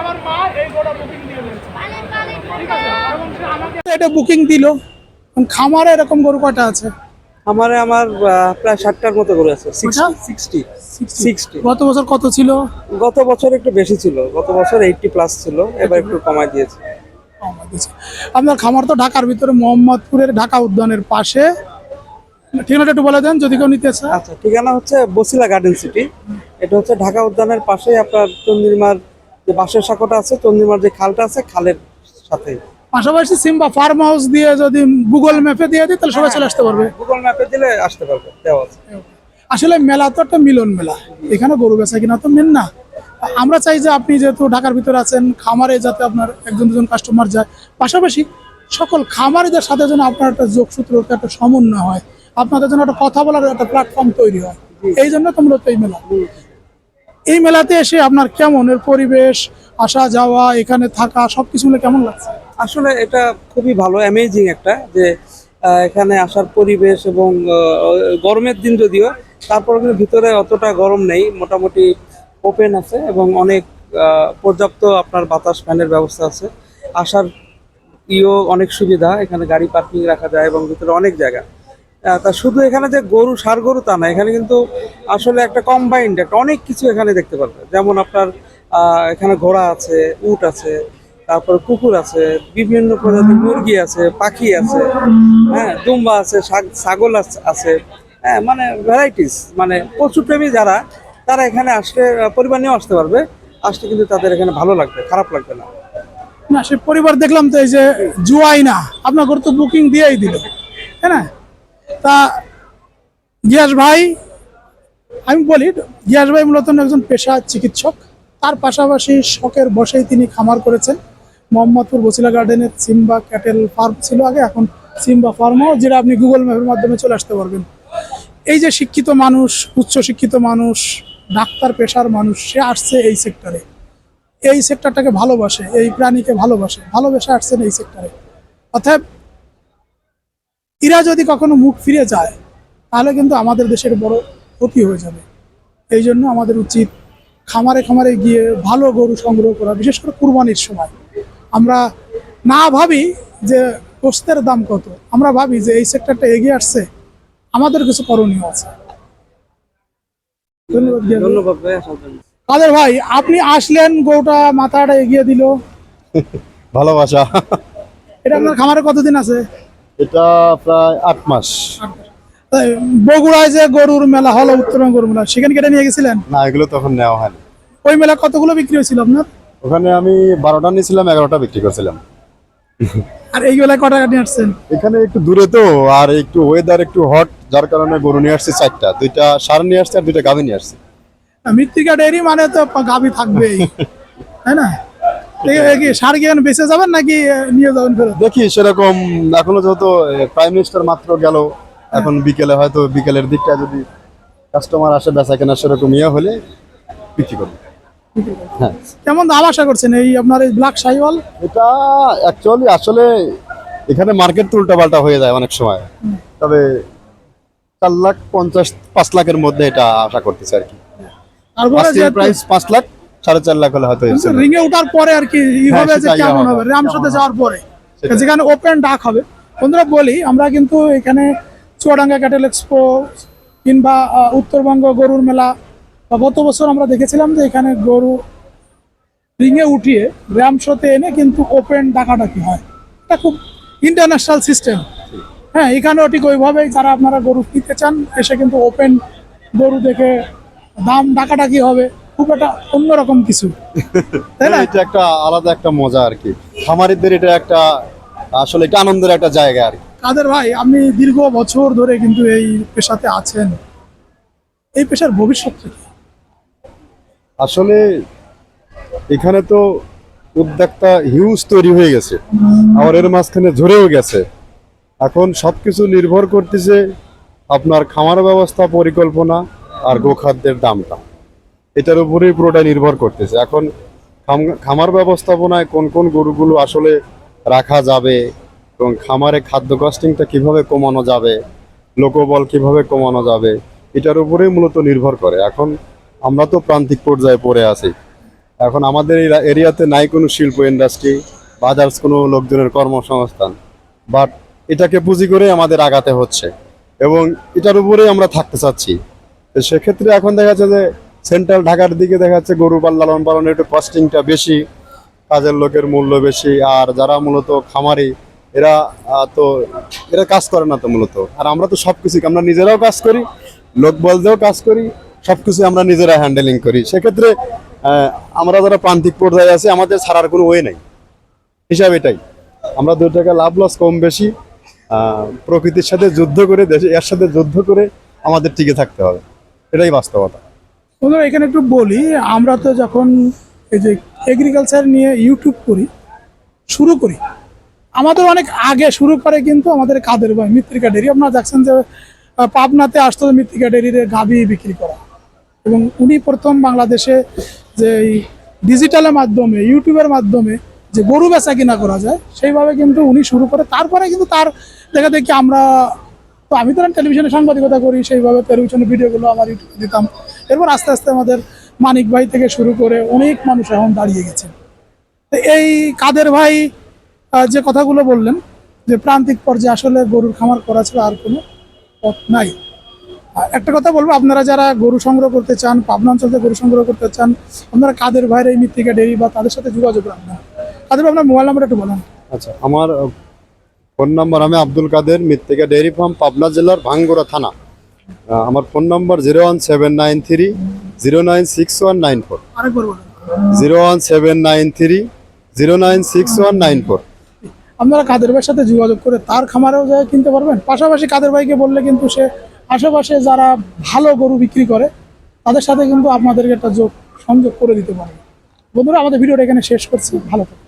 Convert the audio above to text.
আমার মা এই গোটা বুকিং দিয়ে ঠিক আছে? এবং সে আমাকে এটা বুকিং দিল। খামারে এরকম গরু কয়টা আছে? আমারে আমার প্রায় ষাটটার মতো করে আছে? সিক্সটি সিক্সটি গত বছর কত ছিল? গত বছর একটু বেশি ছিল। গত বছর এইটটি প্লাস ছিল। এবার একটু কমাই দিয়েছে। আপনার খামার তো ঢাকার ভিতরে মোহাম্মদপুরের ঢাকা উদ্যানের পাশে। ঠিকানাটা একটু বলে দেন যদি কেউ নিতে চায়। আচ্ছা ঠিকানা হচ্ছে বসিলা গার্ডেন সিটি এটা হচ্ছে ঢাকা উদ্যানের পাশে আপনার চন্দ্রিমার যে বাঁশের সাঁকোটা আছে চন্দ্রিমার যে খালটা আছে খালের সাথে। পাশাপাশি সিম্বা ফার্ম হাউস দিয়ে যদি গুগল ম্যাপে দিয়ে দিই তাহলে সবাই চলে আসতে পারবে। গুগল ম্যাপে দিলে আসতে পারবে দেওয়া আছে। আসলে মেলা তো একটা মিলন মেলা। এখানে গরু বেচা কিনা তো মেন না। আমরা চাই যে আপনি যেহেতু ঢাকার ভিতরে আছেন খামারে যাতে আপনার একজন দুজন কাস্টমার যায়। পাশাপাশি সকল খামারিদের সাথে যেন আপনার একটা যোগসূত্র একটা সমন্বয় হয়। আপনাদের জন্য একটা কথা বলার একটা প্ল্যাটফর্ম তৈরি হয়। এই জন্য তো মূলত এই মেলা। এই মেলাতে এসে আপনার কেমন? এর পরিবেশ, আসা, যাওয়া, এখানে থাকা, সবকিছু মিলে কেমন লাগছে? আসলে এটা খুবই ভালো অ্যামেজিং একটা যে এখানে আসার পরিবেশ এবং গরমের দিন যদিও, তারপরে কিন্তু ভিতরে অতটা গরম নেই, মোটামুটি ওপেন আছে এবং অনেক পর্যাপ্ত আপনার বাতাস, ফ্যানের ব্যবস্থা আছে। আসার ইও অনেক সুবিধা, এখানে গাড়ি পার্কিং রাখা যায় এবং ভিতরে অনেক জায়গা। তা শুধু এখানে যে গরু, সার গরু তা না, এখানে কিন্তু আসলে একটা কম্বাইন্ড একটা অনেক কিছু এখানে দেখতে পারবে। যেমন আপনার এখানে ঘোড়া আছে, উট আছে, তারপরে কুকুর আছে, বিভিন্ন প্রজাতির মুরগি আছে, পাখি আছে হ্যাঁ দুম্বা আছে ছাগল আছে হ্যাঁ মানে ভ্যারাইটিস মানে পশুপ্রেমী যারা, তারা এখানে আসলে পরিবার নিয়েও আসতে পারবে আসলে কিন্তু তাদের এখানে ভালো লাগবে, খারাপ লাগবে না। না, সে পরিবার দেখলাম তো এই যে জুয়াই না আপনার তো বুকিং দিয়েই দিল হ্যাঁ তা গিয়াস ভাই, আমি বলি গিয়াস ভাই মূলত একজন পেশা চিকিৎসক। তার পাশাপাশি শখের বসেই তিনি খামার করেছেন। মোহাম্মদপুর বসিলা গার্ডেনের সিম্বা ক্যাটেল ফার্ম ছিল আগে, এখন সিম্বা ফার্মও, যেটা আপনি গুগল ম্যাপের মাধ্যমে চলে আসতে পারবেন। এই যে শিক্ষিত মানুষ, উচ্চ শিক্ষিত মানুষ, ডাক্তার পেশার মানুষ, সে আসছে এই সেক্টরে। এই সেক্টরটাকে ভালোবাসে, এই প্রাণীকে ভালোবাসে, ভালোবেসে আসছেন এই সেক্টরে। অর্থাৎ এরা যদি কখনো মুখ ফিরে যায় তাহলে কিন্তু আমাদের দেশের বড় ক্ষতি হয়ে যাবে। এই জন্য আমাদের উচিত খামারে খামারে গিয়ে ভালো গরু সংগ্রহ করা বিশেষ করে কুরবানির সময়। আমরা না ভাবি যে গোস্তের দাম কত আমরা ভাবি যে এই সেক্টরটা এগিয়ে আসছে আমাদের কিছু করণীয় আছে। ধন্যবাদ কাদের ভাই আপনি আসলেন গরুটা মাথাটা এগিয়ে দিল। ভালোবাসা। এটা আপনার খামারে কতদিন আছে? এটা প্রায় আট মাস। বগুড়ায় যে গরুর মেলা হলো উত্তরবঙ্গ গরুর মেলা সেখানে কেটে নিয়ে গেছিলেন? না এগুলো তখন নেওয়া হয়নি। ওই মেলা কতগুলো বিক্রি হয়েছিল আপনার? ওখানে আমি বারোটা নিয়েছিলাম এগারোটা বিক্রি করেছিলাম। আর এই মেলায় কটা নিয়ে আসছেন? এখানে একটু দূরে তো আর একটু ওয়েদার একটু হট যার কারণে গরু নিয়ে আসছে চারটা। দুইটা সার নিয়ে আসছে আর দুইটা গাভী নিয়ে আসছে। মৃত্তিকা ডেয়ারি মানে তো গাভী থাকবেই তাই না? সার কি এখন বেঁচে যাবেন নাকি নিয়ে যাবেন ফেরত? দেখি সেরকম এখনও যেহেতু প্রাইম মিনিস্টার মাত্র গেল এখন বিকেলে হয়তো বিকেলের দিকটা যদি কাস্টমার আসে বেচা কেনা সেরকম ইয়ে হলে বিক্রি করব। হ্যাঁ। কেমন দাম আশা করছেন এই আপনার এই ব্ল্যাক সাইওয়াল এটা অ্যাকচুয়ালি আসলে এখানে মার্কেট তো উল্টাপাল্টা হয়ে যায় অনেক সময়। তবে চার লাখ পঞ্চাশ পাঁচ লাখের মধ্যে এটা আশা করতেছি আর কি। যে প্রাইস পাঁচ লাখ সাড়ে চার লাখ হলে হয়তো যাবে। ওঠার পরে আর কি হ্যাঁ, হবে যে কেমন হবে। হবে। রামসাতে যাওয়ার পরে। যেখানে ওপেন ডাক হবে। বন্ধুরা বলি আমরা কিন্তু এখানে চুয়াডাঙ্গা ক্যাটেল এক্সপো কিংবা উত্তরবঙ্গ গরুর মেলা বা গত বছর আমরা দেখেছিলাম যে এখানে গরু রিঙে উঠিয়ে র্যাম শোতে এনে কিন্তু ওপেন ডাকাডাকি হয়। এটা খুব ইন্টারন্যাশনাল সিস্টেম হ্যাঁ এখানেও ঠিক ওইভাবেই যারা আপনারা গরু কিনতে চান এসে কিন্তু ওপেন গরু দেখে দাম ডাকাডাকি হবে। খুব একটা অন্যরকম কিছু। তাই না? এটা একটা আলাদা একটা মজা আর কি। খামারিদের এটা একটা আসলে এটা আনন্দের একটা জায়গা আর কাদের ভাই আপনি দীর্ঘ বছর ধরে কিন্তু এই পেশাতে আছেন। এই পেশার ভবিষ্যৎ কি? আসলে এখানে তো উদ্যোক্তা হিউজ তৈরি হয়ে গেছে। আবার এর মাঝখানে ঝরেও গেছে। এখন সবকিছু নির্ভর করতেছে আপনার খামার ব্যবস্থা পরিকল্পনা আর গোখাদ্যের দামটা। এটার উপরেই পুরোটা নির্ভর করতেছে। এখন খামার ব্যবস্থাপনায় কোন কোন গরুগুলো আসলে রাখা যাবে এবং খামারে খাদ্য কস্টিংটা কীভাবে কমানো যাবে, লোকবল কীভাবে কমানো যাবে, এটার উপরেই মূলত নির্ভর করে। এখন আমরা তো প্রান্তিক পর্যায়ে পড়ে আছি। এখন আমাদের এই এরিয়াতে নাই কোনো শিল্প ইন্ডাস্ট্রি বা আদার্স কোনো লোকজনের কর্মসংস্থান। বাট এটাকে পুঁজি করে আমাদের আগাতে হচ্ছে। এবং এটার উপরেই আমরা থাকতে চাচ্ছি। সেক্ষেত্রে এখন দেখা যাচ্ছে যে সেন্ট্রাল ঢাকার দিকে দেখা যাচ্ছে গরু পাল লালন পালনের একটু কস্টিংটা বেশি, কাজের লোকের মূল্য বেশি, আর যারা মূলত খামারি, এরা তো, এরা কাজ করে না তো মূলত। আর আমরা তো সব কিছু আমরা নিজেরাও কাজ করি, লোক বলতেও কাজ করি সব কিছু আমরা নিজেরা হ্যান্ডেলিং করি। সেক্ষেত্রে আমরা যারা প্রান্তিক পর্যায়ে আছি, আমাদের ছাড়ার কোনো ওয়ে নাই। হিসাব এটাই। আমরা দু টাকা লাভ লস কম বেশি প্রকৃতির সাথে যুদ্ধ করে, দেশে, এর সাথে যুদ্ধ করে আমাদের টিকে থাকতে হবে। এটাই বাস্তবতা। বন্ধুরা, এখানে একটু বলি, আমরা তো যখন এই যে এগ্রিকালচার নিয়ে ইউটিউব করি, শুরু করি, আমাদের অনেক আগে, শুরু করে কিন্তু আমাদের কাদের ভাই মৃত্তিকা ডেরি আপনারা দেখছেন যে পাবনাতে আসতো মৃত্তিকা ডেরির গাভি বিক্রি করা। এবং উনি প্রথম বাংলাদেশে যে এই ডিজিটালের মাধ্যমে ইউটিউবের মাধ্যমে যে গরু বেচা কিনা করা যায়, সেইভাবে কিন্তু উনি শুরু করে, তারপরে কিন্তু তার দেখা দেখি আমরা, তো আমি তো টেলিভিশনে সাংবাদিকতা করি, সেইভাবে টেলিভিশনে ভিডিওগুলো আমার ইউটিউবে দিতাম। এরপর আস্তে আস্তে আমাদের মানিক ভাই থেকে শুরু করে অনেক মানুষ এখন দাঁড়িয়ে গেছে। এই কাদের ভাই যে কথাগুলো বললেন, যে প্রান্তিক পর্যায়ে আসলে গরুর খামার করা ছাড়া আর কোনো পথ নাই। একটা কথা বলব, আপনারা যারা গরু সংগ্রহ করতে চান, পাবনা অঞ্চল থেকে গরু সংগ্রহ করতে চান, আপনারা কাদের ভাইয়ের এই মৃত্তিকা ডেরি বা তাদের সাথে যোগাযোগ রাখবেন? কাদের ভাই, আপনার মোবাইল নাম্বার একটু বলেন। আচ্ছা আমার ফোন নাম্বার আমি আব্দুল কাদের মৃত্তিকা ডেয়ারি ফার্ম, পাবনা জেলার ভাঙ্গুরা থানা। আমার phone number zero one seven nine three zero nine six one nine four. Zero one seven nine three zero nine six one nine four. আপনারা কাদের ভাইয়ের সাথে যোগাযোগ করে তার খামারেও যায় কিনতে পারবেন? পাশাপাশি কাদের ভাইকে বললে কিন্তু সে আশেপাশে যারা ভালো গরু বিক্রি করে তাদের সাথে কিন্তু আপনাদেরকে একটা যোগ সংযোগ করে দিতে পারবে বন্ধুরা আমাদের ভিডিওটা এখানে শেষ করছি। ভালো থাকবেন